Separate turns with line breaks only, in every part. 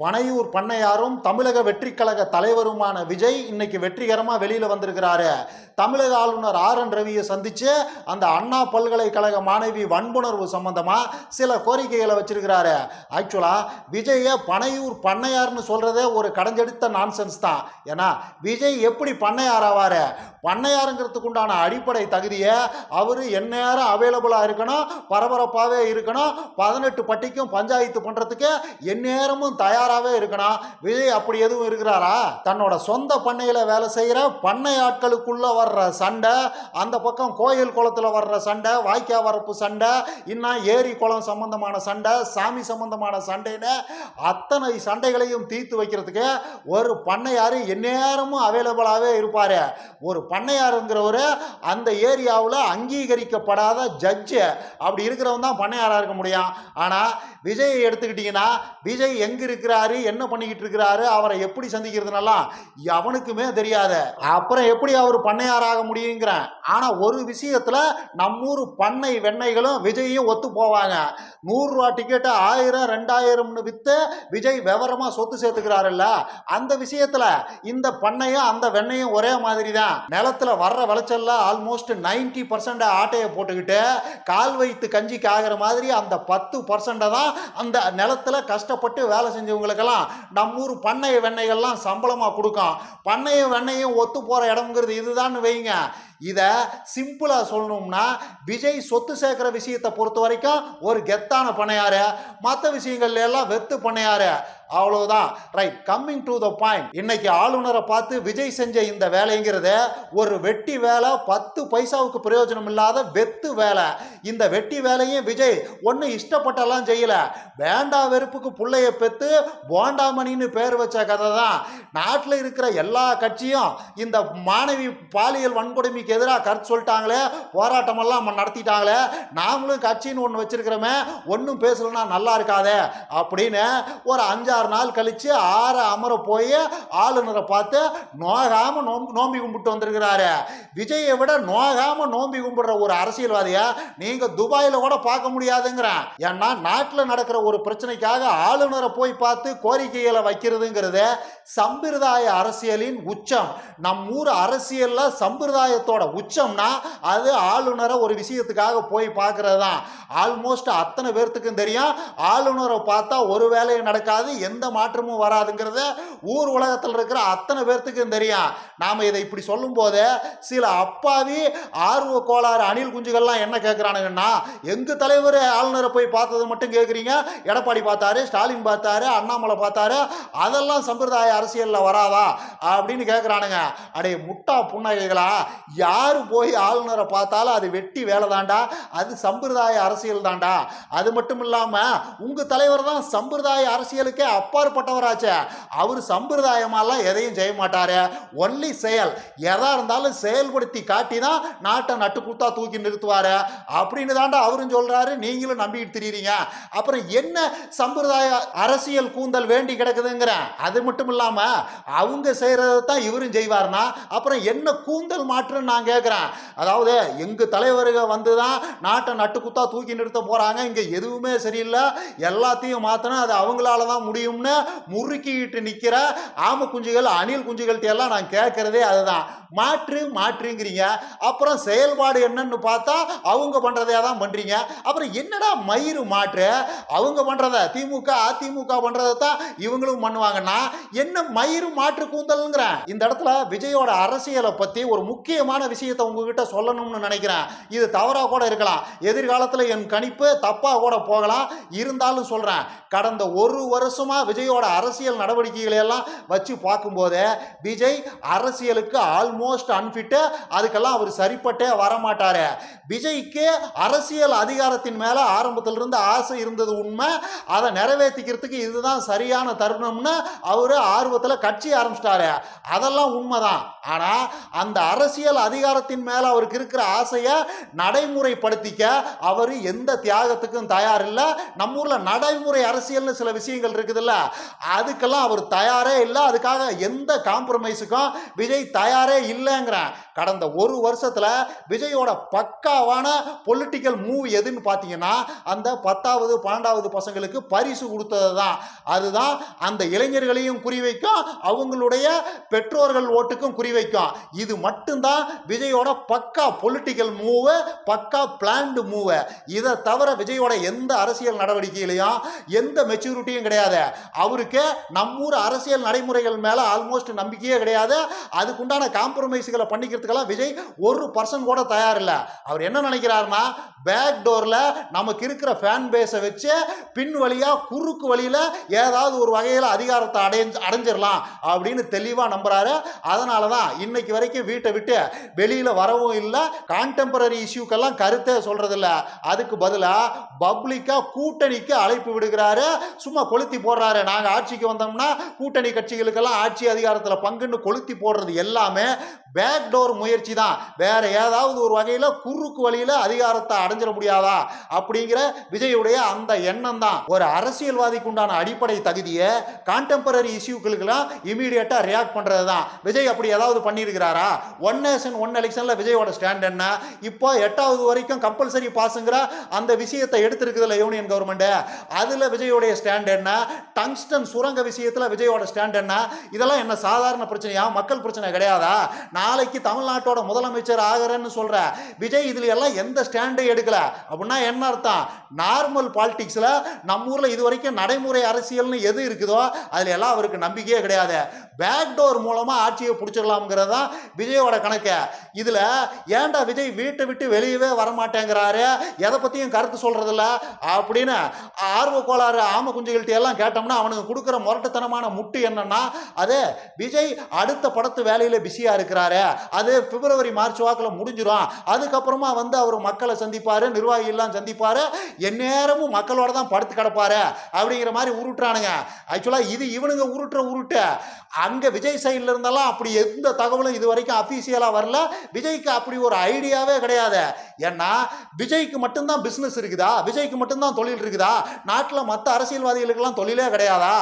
பனையூர் பண்ணையாரும் தமிழக வெற்றிக்கழக தலைவருமான விஜய் இன்னைக்கு வெற்றிகரமாக வெளியில் வந்திருக்கிறாரு. தமிழக ஆளுநர் ஆர் என் ரவியை சந்தித்து அந்த அண்ணா பல்கலைக்கழக மாணவி வன்புணர்வு சம்பந்தமாக சில கோரிக்கைகளை வச்சிருக்கிறாரு. ஆக்சுவலாக விஜயை பனையூர் பண்ணையார்னு சொல்கிறதே ஒரு கடைஞ்செடுத்த நான்சென்ஸ் தான். ஏன்னா விஜய் எப்படி பண்ணையார் ஆவார்? பண்ணையாருங்கிறதுக்கு உண்டான அடிப்படை தகுதியை அவர் எந்நேரம் அவைலபிளாக இருக்கணும் பரபரப்பாகவே இருக்கணும் பதினெட்டு பட்டிக்கும் பஞ்சாயத்து பண்ணுறதுக்கு எந்நேரமும் தயார் தயாராகவே இருக்கணும். விஜய் அப்படி எதுவும் இருக்கிறாரா? தன்னோட சொந்த பண்ணையில் வேலை செய்கிற பண்ணை ஆட்களுக்குள்ள வர்ற சண்டை அந்த பக்கம் கோயில் குளத்தில் வர்ற சண்டை வாய்க்கா வரப்பு சண்டை இன்னும் ஏரி குளம் சம்பந்தமான சண்டை சாமி சம்பந்தமான சண்டைன்னு அத்தனை சண்டைகளையும் தீர்த்து வைக்கிறதுக்கு ஒரு பண்ணையார் எந்நேரமும் அவைலபிளாகவே இருப்பார். ஒரு பண்ணையாருங்கிறவர் அந்த ஏரியாவில் அங்கீகரிக்கப்படாத ஜட்ஜு அப்படி இருக்கிறவன் தான் பண்ணையாராக இருக்க முடியும். ஆனால் விஜயை எடுத்துக்கிட்டிங்கன்னா விஜய் எங்கே இருக்கிற என்ன பண்ணிக்கிட்டு இருக்கிறாரு அவரை எப்படி சந்திக்கிறதுனால எவனுக்குமே தெரியாத. அப்புறம் எப்படி அவர் பண்ணையாராக முடியுங்கிறேன். ஆனால் ஒரு விஷயத்தில் நம்மூர் பண்ணை வெண்ணைகளும் விஜயும் ஒத்து போவாங்க. நூறுரூவா டிக்கெட்டு ஆயிரம் ரெண்டாயிரம்னு விற்று விஜய் விவரமாக சொத்து சேர்த்துக்கிறாருல்ல. அந்த விஷயத்தில் இந்த பண்ணையும் அந்த வெண்ணையும் ஒரே மாதிரி தான் நிலத்துல வர்ற விளைச்சல்ல ஆல்மோஸ்ட் நைன்டி பர்சன்ட் ஆட்டையை போட்டுக்கிட்டு கால் வைத்து கஞ்சிக்கு ஆகிற மாதிரி அந்த பத்து பர்சன்ட்டை தான் அந்த நிலத்துல கஷ்டப்பட்டு வேலை செஞ்சவங்க இவங்களுக்கெல்லாம் நம்ம ஊர் பண்ணை வெண்ணெய்கள்லாம் சம்பளமாக கொடுக்கும் பண்ணையும் வெண்ணையும் ஒத்து போகிற இடம்ங்கிறது இதுதான் வைங்க. இதை சிம்பிளாக சொல்லணும்னா விஜய் சொத்து சேர்க்குற விஷயத்தை பொறுத்த வரைக்கும் ஒரு கெத்தான பண்ணையாரு மற்ற விஷயங்கள்ல எல்லாம் வெத்து பண்ணையாரு அவ்வளவுதான். Right coming to the point இன்னைக்கு ஆளுநரை பார்த்து விஜய் செஞ்ச இந்த வேலைங்கிறது ஒரு வெட்டி வேலை பத்து பைசாவுக்கு பிரயோஜனம் இல்லாத வெத்து வேலை. இந்த வெட்டி வேலையும் விஜய் ஒன்று இஷ்டப்பட்டெல்லாம் செய்யல. வேண்டா வெறுப்புக்கு பிள்ளைய பெற்று போண்டாமணின்னு பேர் வச்ச கதை தான். நாட்டில் இருக்கிற எல்லா கட்சியும் இந்த மாணவி பாலியல் வன்கொடுமைக்கு எதிராக கருத்து சொல்லிட்டாங்களே போராட்டமெல்லாம் நடத்திட்டாங்களே நாங்களும் கட்சின்னு ஒன்று வச்சிருக்கிறோமே ஒன்றும் பேசலன்னா நல்லா இருக்காதே அப்படின்னு ஒரு அஞ்சாறு நாள் கழிச்சு ஆற அமர போய் ஆளுநரை பார்த்து நோகாமல் நோம்பு நோம்பி கும்பிட்டு வந்திருக்கிறாரு. விஜயை விட நோகாமல் நோம்பி கும்பிடுற ஒரு அரசியல்வாதியை நீங்க துபாயில கூட பார்க்க முடியாதுங்கிறேன். ஏன்னா நாட்டில் நடக்கிற ஒரு பிரச்சனைக்காக ஆளுநரை போய் பார்த்து கோரிக்கைகளை வைக்கிறதுங்கிறது சம்பிரதாய அரசியலின் உச்சம். நம் ஊர் அரசியல்ல சம்பிரதாயத்தோட உச்சம்னா அது ஆளுநரை ஒரு விஷயத்துக்காக போய் பார்க்கறது தான் ஆல்மோஸ்ட் அத்தனை பேர்த்துக்கும் தெரியும். ஆளுநரை பார்த்தா ஒரு வேலையும் நடக்காது எந்த மாற்றமும் வராதுங்கிறத ஊர் உலகத்தில் இருக்கிற அத்தனை பேர்த்துக்கும் தெரியும். நாம் இதை இப்படி சொல்லும்போது சில அப்பாவி ஆர்வ கோளாறு அணில் குஞ்சுகள்லாம் என்ன கேட்குறானுங்கன்னா எங்கள் தலைவர் ஆளுநரை போய் பார்த்தது மட்டும் கேட்குறீங்க எடப்பாடி பார்த்தாரு ஸ்டாலின் பார்த்தாரு அண்ணாமலை பார்த்தாரு அதெல்லாம் சம்பிரதாய அரசியலில் வராதா? அப்படின்னு கேட்குறானுங்க அடே முட்டா புன்னகைகளா? யார் போய் ஆளுநரை பார்த்தாலும் அது வெட்டி வேலை தாண்டா அது சம்பிரதாய அரசியல் தாண்டா. அது மட்டும் இல்லாமல் உங்கள் தலைவர் தான் சம்பிரதாய அரசியலுக்கே அப்பாற்பட்டவராச்சே. அவர் சம்பிரதாயமாலாம் எதையும் செய்ய மாட்டார். ஒன்லி செயல். எதா இருந்தாலும் செயல்படுத்தி காட்டி தான் நாட்டை நட்டுக்குத்தா தூக்கி நிறுத்துவார். அப்படின்னு தாண்டா அவரும் சொல்கிறாரு நீங்களும் நம்பிக்கிட்டு தெரியுறீங்க. அப்புறம் என்ன சம்பிரதாய அரசியல் கூந்தல் வேண்டி கிடக்குதுங்கிறேன் அது மட்டும் இல்லாமல் அவங்க செய்கிறத தான் இவரும் செய்வார்னா அப்புறம் என்ன கூந்தல் மாற்றுன்னு நான் கேட்குறேன் அதாவது எங்கள் தலைவர்கள் வந்து தான் நாட்டை நட்டுக்குத்தா தூக்கி நிறுத்த போகிறாங்க இங்கே எதுவுமே சரியில்லை. எல்லாத்தையும் மாற்றணும் அது அவங்களால தான் முடியும். முடியும்னு முறுக்கிட்டு நிற்கிற ஆம குஞ்சுகள் அணில் குஞ்சுகள்கிட்ட எல்லாம் நான் கேட்கறதே அதுதான். மாற்று மாற்றுங்கிறீங்க. அப்புறம் செயல்பாடு என்னன்னு பார்த்தா அவங்க பண்றதே தான் பண்ணுறீங்க அப்புறம் என்னடா மயிறு மாற்று? அவங்க பண்ணுறத திமுக அதிமுக பண்ணுறதை தான் இவங்களும் பண்ணுவாங்கன்னா என்ன மயிறு மாற்று கூந்தல்ங்கிறேன்? இந்த இடத்துல விஜயோட அரசியலை பற்றி ஒரு முக்கியமான விஷயத்தை உங்ககிட்ட சொல்லணும்னு நினைக்கிறேன். இது தவறாக கூட இருக்கலாம். எதிர்காலத்தில் என் கணிப்பு தப்பாக கூட போகலாம். இருந்தாலும் சொல்கிறேன் கடந்த ஒரு வருஷமாக வருஷமா விஜயோட அரசியல் நடவடிக்கைகளை எல்லாம் வச்சு பார்க்கும்போது விஜய் அரசியலுக்கு ஆல்மோஸ்ட் அன்ஃபிட்டு அதுக்கெல்லாம் அவர் சரிப்பட்டே வரமாட்டார். விஜய்க்கு அரசியல் அதிகாரத்தின் மேல ஆரம்பத்திலிருந்து ஆசை இருந்தது உண்மை. அதை நிறைவேற்றிக்கிறதுக்கு இதுதான் சரியான தருணம்னு அவர் ஆர்வத்தில் கட்சி ஆரம்பிச்சிட்டாரு. அதெல்லாம் உண்மைதான். ஆனா அந்த அரசியல் அதிகாரத்தின் மேல அவருக்கு இருக்கிற ஆசையை நடைமுறைப்படுத்திக்க அவர் எந்த தியாகத்துக்கும் தயார் இல்லை நம்ம ஊர்ல நடைமுறை அரசியல்னு சில விஷயங்கள் இருக்குல்ல அதுக்கெல்லாம் அவர் தயாரே இல்லை. அதுக்காக எந்த காம்ப்ரமைஸுக்கும் விஜய் தயாரே இல்லைங்கிறேன். கடந்த ஒரு வருஷத்தில் விஜயோட பக்காவான பொலிட்டிக்கல் மூவ் எதுன்னு பார்த்தீங்கன்னா அந்த பத்தாவது பன்னெண்டாவது பசங்களுக்கு பரிசு கொடுத்தது தான் அதுதான் அந்த இளைஞர்களையும் குறிவைக்கும் அவங்களுடைய பெற்றோர்கள் ஓட்டுக்கும் குறிவைக்கும். இது மட்டும்தான் விஜயோட பக்கா பொலிட்டிக்கல் மூவு பக்கா பிளான்டு மூவு இதை தவிர விஜயோட எந்த அரசியல் நடவடிக்கையிலையும் எந்த மெச்சூரிட்டியும் கிடையாது. அவருக்கு நம்மூர் அரசியல் நடைமுறைகள் மேலே ஆல்மோஸ்ட் நம்பிக்கையே கிடையாது. அதுக்குண்டான காம்ப்ரமைஸுகளை பண்ணிக்கிறதுக்கெல்லாம் விஜய் ஒரு பர்சன் கூட தயாரில்லை அவர் என்ன நினைக்கிறாருன்னா பேக் டோரில் நமக்கு இருக்கிற ஃபேன் பேஸை வச்சு பின் வழியாக குறுக்கு வழியில் ஏதாவது ஒரு வகையில் அதிகாரத்தை அடைஞ்சு அடைஞ்சிடலாம் அப்படின்னு தெளிவாக நம்புறாரு. அதனால தான் இன்னைக்கு வரைக்கும் வீட்டை விட்டு வெளியில் வரவும் இல்லை. கான்டெம்பரரி இஷ்யூக்கெல்லாம் கருத்தே சொல்கிறதில்ல அதுக்கு பதிலாக பப்ளிக்காக கூட்டணிக்கு அழைப்பு விடுகிறாரு. சும்மா கொளுத்தி போடுறாரு. நாங்கள் ஆட்சிக்கு வந்தோம்னா கூட்டணி கட்சிகளுக்கெல்லாம் ஆட்சி அதிகாரத்தில் பங்குன்னு கொளுத்தி போடுறது எல்லாமே பேக் டோர் முயற்சி தான் வேற ஏதாவது ஒரு வகையில் குறுக்கு வழியில் அதிகாரத்தை அடைஞ்சிட முடியாதா? அப்படிங்கிற விஜயுடைய அந்த எண்ணம் தான் ஒரு அரசியல்வாதிக்கு உண்டான அடிப்படை தகுதியை கான்டெம்பரரி இஷ்யூக்களுக்கெல்லாம் இமீடியட்டாக ரியாக்ட் பண்ணுறது தான் விஜய் அப்படி ஏதாவது பண்ணியிருக்கிறாரா? ஒன் நேஷன் ஒன் எலெக்ஷனில் விஜயோட ஸ்டாண்ட் என்ன? இப்போ எட்டாவது வரைக்கும் கம்பல்சரி பாஸுங்கிற அந்த விஷயத்தை எடுத்திருக்குதுல்ல யூனியன் கவர்மெண்ட்டு அதில் விஜயோடைய ஸ்டாண்ட் என்ன? டங்ஸ்டன் சுரங்க விஷயத்தில் விஜயோட ஸ்டாண்ட் என்ன? இதெல்லாம் என்ன சாதாரண பிரச்சனையா? மக்கள் பிரச்சனை கிடையாதா? நாளைக்கு தமிழ்நாட்டோட முதலமைச்சர் ஆகிறேன்னு சொல்கிற விஜய் இதில் எல்லாம் எந்த ஸ்டாண்டும் எடுக்கல. அப்படின்னா என்ன அர்த்தம்? நார்மல் பாலிடிக்ஸில் நம்ம ஊரில் இது வரைக்கும் நடைமுறை அரசியல்னு எது இருக்குதோ அதில் எல்லாம் அவருக்கு நம்பிக்கையே கிடையாது. பேக்டோர் மூலமாக ஆட்சியை பிடிச்சிடலாம்ங்கிறது தான் விஜயோட கணக்கு. இதில் ஏன்டா விஜய் வீட்டை விட்டு வெளியவே வரமாட்டேங்கிறாரு? எதை பற்றியும் கருத்து சொல்கிறதில்ல அப்படின்னு ஆர்வ கோளாறு ஆம குஞ்சுகள்கிட்ட எல்லாம் கேட்டோம் கேட்டோம்னா அவனுக்கு கொடுக்குற முரட்டுத்தனமான முட்டு என்னன்னா அது விஜய் அடுத்த படத்து வேலையில் பிஸியாக இருக்கிறாரு. அது பிப்ரவரி மார்ச் வாக்கில் முடிஞ்சிடும் அதுக்கப்புறமா வந்து அவர் மக்களை சந்திப்பார் நிர்வாகிகள்லாம் சந்திப்பார். எந்நேரமும் மக்களோட தான் படுத்து கிடப்பாரு. அப்படிங்கிற மாதிரி உருட்டுறானுங்க. ஆக்சுவலாக இது இவனுங்க உருட்டுற உருட்டு. அங்கே விஜய் சைடில் இருந்தாலும் அப்படி எந்த தகவலும் இது வரைக்கும் அஃபீஷியலாக வரல. விஜய்க்கு அப்படி ஒரு ஐடியாவே கிடையாது. ஏன்னா விஜய்க்கு மட்டும்தான் பிஸ்னஸ் இருக்குதா? விஜய்க்கு மட்டும்தான் தொழில் இருக்குதா? நாட்டில் மற்ற அரசியல்வாதிகளுக்கெல்லாம் தொழிலே கிடையாதா?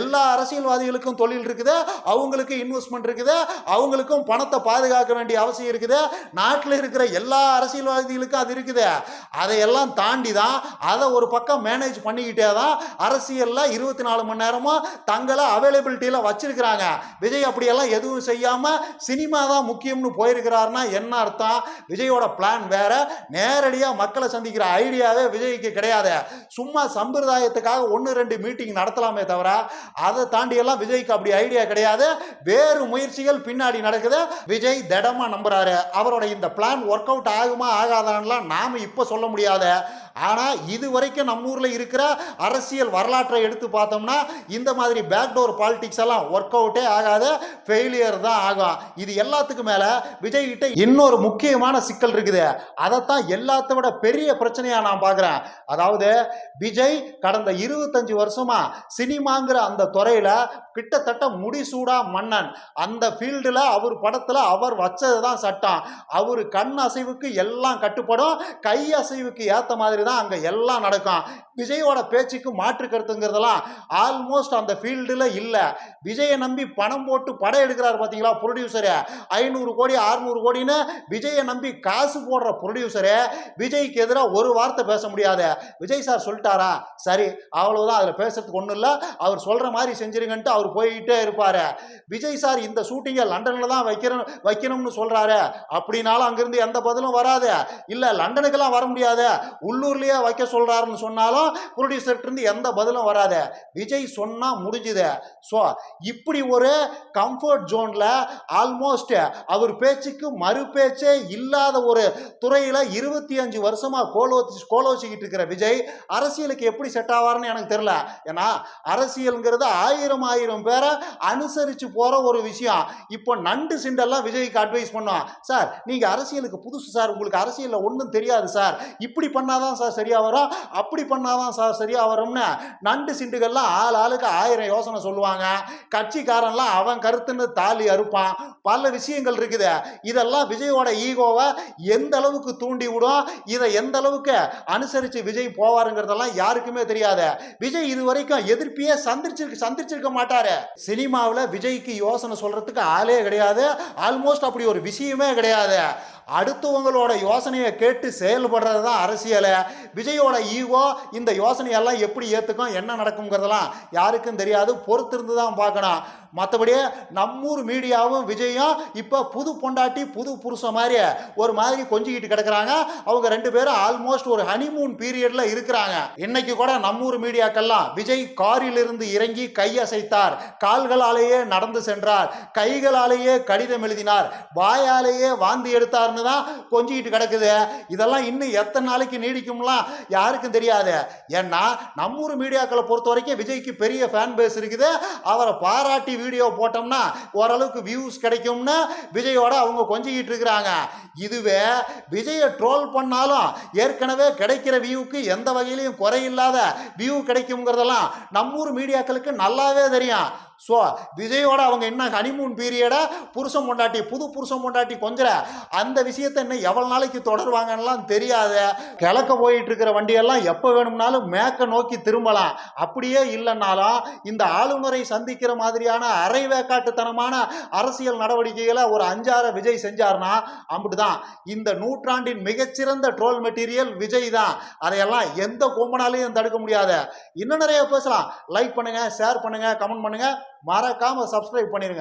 எல்லா அரசியல்வாதிகளுக்கும் தொழில் இருக்குது அவங்களுக்கு இன்வெஸ்ட்மெண்ட் இருக்குது அவங்களுக்கும் பணத்தை பாதுகாக்க வேண்டிய அவசியம் இருக்குது. நாட்டில் இருக்கிற எல்லா அரசியல்வாதிகளுக்கும் அது இருக்குது. அதையெல்லாம் தாண்டி தான் அதை ஒரு பக்கம் மேனேஜ் பண்ணிக்கிட்டே தான் அரசியலில் இருபத்தி நாலு மணி நேரமும் தங்களை அவைலபிலிட்டியில் வச்சிருக்கிறாங்க. விஜய் அப்படியெல்லாம் எதுவும் செய்யாமல் சினிமா தான் முக்கியம்னு போயிருக்கிறாருன்னா என்ன அர்த்தம்? விஜயோட பிளான் வேற. நேரடியாக மக்களை சந்திக்கிற ஐடியாவே விஜய்க்கு கிடையாது. சும்மா சம்பிரதாயத்துக்காக ஒன்று ரெண்டு மீட்டிங் நடத்த நடத்தலாமே தவிர அதை தாண்டியெல்லாம் விஜய்க்கு அப்படி ஐடியா கிடையாது. வேறு முயற்சிகள் பின்னாடி நடக்குது. விஜய் திடமா நம்புறாரு. அவரோட இந்த பிளான் ஒர்க் அவுட் ஆகுமா ஆகாதான்லாம் நாம இப்போ சொல்ல முடியாது. ஆனால் இது வரைக்கும் நம்ம ஊரில் இருக்கிற அரசியல் வரலாற்றை எடுத்து பார்த்தோம்னா இந்த மாதிரி பேக்டோர் பாலிடிக்ஸ் எல்லாம் ஒர்க் அவுட்டே ஆகாத. ஃபெயிலியர் தான் ஆகும். இது எல்லாத்துக்கும் மேலே விஜய் கிட்ட இன்னொரு முக்கியமான சிக்கல் இருக்குது. அதைத்தான் எல்லாத்த விட பெரிய பிரச்சனையாக நான் பார்க்குறேன். அதாவது விஜய் கடந்த இருபத்தஞ்சு வருஷமாக சினிமாங்கிற அந்த துறையில கிட்டத்தட்ட முடிசூடா மன்னன். அந்த ஃபீல்டில் அவர் படத்தில் அவர் வச்சது தான் சட்டம். அவர் கண் அசைவுக்கு எல்லாம் கட்டுப்படும் கை அசைவுக்கு ஏற்ற மாதிரி தான் அங்கே எல்லாம் நடக்கும். விஜயோட பேச்சுக்கு மாற்று கருத்துங்கிறதெல்லாம் ஆல்மோஸ்ட் அந்த ஃபீல்டில் இல்லை. விஜயை நம்பி பணம் போட்டு படம் எடுக்கிறார் பார்த்தீங்களா ப்ரொடியூசரு ஐநூறு கோடி அறுநூறு கோடின்னு விஜயை நம்பி காசு போடுற ப்ரொடியூசரு விஜய்க்கு எதிராக ஒரு வார்த்தை பேச முடியாது. விஜய் சார் சொல்லிட்டாரா? சரி அவ்வளோதான் அதில் பேசுறதுக்கு ஒன்றும் இல்லை. அவர் சொல்கிற மாதிரி செஞ்சிருங்கன்ட்டு அவர் போயிட்டே இருப்பார். விஜய் சார் இந்த ஷூட்டிங்கை லண்டனில் தான் வைக்கிறோம் வைக்கணும்னு சொல்கிறாரு அப்படின்னாலும் அங்கேருந்து எந்த பதிலும் வராது. இல்லை லண்டனுக்கெல்லாம் வர முடியாது. உள்ளூர்லேயே வைக்க சொல்கிறாருன்னு சொன்னாலும் ப்ரொடியூசர்கிட்டருந்து எந்த பதிலும் வராது. விஜய் சொன்னால் முடிஞ்சுது. ஸோ இப்படி ஒரு கம்ஃபர்ட் ஜோனில் ஆல்மோஸ்ட் அவர் பேச்சுக்கு மறு பேச்சே இல்லாத ஒரு துறையில் இருபத்தி அஞ்சு வருஷமாக கோலோச்சி கோலோச்சிக்கிட்டு இருக்கிற விஜய் அரசியலுக்கு எப்படி செட் ஆவார்னு எனக்கு தெரியல. ஏன்னா அரசியலுங்கிறது ஆயிரம் ஆயிரம் பேரை அனுசரித்து போகிற ஒரு விஷயம். இப்போ நண்டு சிண்டெல்லாம் விஜய்க்கு அட்வைஸ் பண்ணோம் சார் நீங்கள் அரசியலுக்கு புதுசு சார். உங்களுக்கு அரசியலில் ஒன்றும் தெரியாது சார். இப்படி பண்ணாதான் சார் சரியாக வரும். அப்படி பண்ணாதான் சார் சரியாக வரும்னு நண்டு சிண்டுகள்லாம் ஆள் ஆளுக்கு ஆயிரம் யோசனை சொல்லுவாங்க. கட்சிக்காரன்லாம் அவன் கருத்துன்னு தாலி அறுப்பான். பல விஷயங்கள் இருக்குது. இதெல்லாம் விஜயோட ஈகோவை எந்த அளவுக்கு தூண்டி விடும்? இதை எந்த அளவுக்கு அனுசரித்து விஜய் போவாருங்கிறதெல்லாம் யாருக்குமே தெரியாது. விஜய் இது வரைக்கும் எதிர்ப்பையே சந்திச்சிருக்கு சந்திச்சிருக்க சந்திச்சிருக்க சினிமாவில் விஜய்க்கு யோசனை சொல்றதுக்கு ஆளே கிடையாது. ஆல்மோஸ்ட் அப்படி ஒரு விஷயமே கிடையாது. அடுத்தவங்களோட யோசனையை கேட்டு செயல்படுறது தான் அரசியல். விஜயோட ஈகோ இந்த யோசனையெல்லாம் எப்படி ஏற்றுக்கும் என்ன நடக்குங்கிறதெல்லாம் யாருக்கும் தெரியாது. பொறுத்திருந்து தான் பார்க்கணும். மற்றபடி நம்மூர் மீடியாவும் விஜயும் இப்போ புது பொண்டாட்டி புது புருஷன் மாதிரி ஒரு மாதிரி கொஞ்சிக்கிட்டு கிடக்குறாங்க. அவங்க ரெண்டு பேரும் ஆல்மோஸ்ட் ஒரு ஹனிமூன் பீரியடில் இருக்கிறாங்க. இன்னைக்கு கூட நம்மூர் மீடியாக்கெல்லாம் விஜய் காரில் இருந்து இறங்கி கையசைத்தார். கால்களாலேயே நடந்து சென்றார். கைகளாலேயே கடிதம் எழுதினார். வாயாலேயே வாந்தி எடுத்தார்னு தான் கொஞ்சிக்கிட்டு கிடக்குது. இதெல்லாம் இன்னும் எத்தனை நாளைக்கு நீடிக்கும்லாம் யாருக்கும் தெரியாது. ஏன்னா நம்மூர் மீடியாக்களை பொறுத்த வரைக்கும் விஜய்க்கு பெரிய ஃபேன் பேஸ் இருக்குது. அவரை பாராட்டி வீடியோ போட்டோம்னா ஓரளவுக்கு வியூஸ் கிடைக்கும்னு விஜயோட அவங்க கொஞ்சிக்கிட்டு இருக்கிறாங்க. இதுவே விஜயை ட்ரோல் பண்ணாலும் ஏற்கனவே கிடைக்கிற வியூக்கு எந்த வகையிலையும் குறையில்லாத வியூ கிடைக்குங்கிறதெல்லாம் நம்மூர் மீடியாக்களுக்கு நல்லாவே தெரியும். ஸோ விஜயோட அவங்க என்ன ஹனிமூன் பீரியடை புருஷன் பொண்டாட்டி புது புருஷன் பொண்டாட்டி கொஞ்சிற அந்த விஷயத்தை இன்னும் எவ்வளோ நாளைக்கு தொடருவாங்கன்னெலாம் தெரியாது. கிழக்க போயிட்டு இருக்கிற வண்டியெல்லாம் எப்போ வேணும்னாலும் மேக்க நோக்கி திரும்பலாம். அப்படியே இல்லைன்னாலும் இந்த ஆளுநரை சந்திக்கிற மாதிரியான அரை வேக்காட்டுத்தனமான அரசியல் நடவடிக்கைகளை ஒரு அஞ்சாறு விஜய் செஞ்சார்னா அப்படிதான் இந்த நூற்றாண்டின் மிகச்சிறந்த ட்ரோல் மெட்டீரியல் விஜய் தான் அதையெல்லாம் எந்த கொம்பனாலையும் தடுக்க முடியாத. இன்னும் நிறைய பேசலாம். லைக் பண்ணுங்க ஷேர் பண்ணுங்க கமெண்ட் பண்ணுங்க. மறக்காம சப்ஸ்கிரைப் பண்ணிருங்க.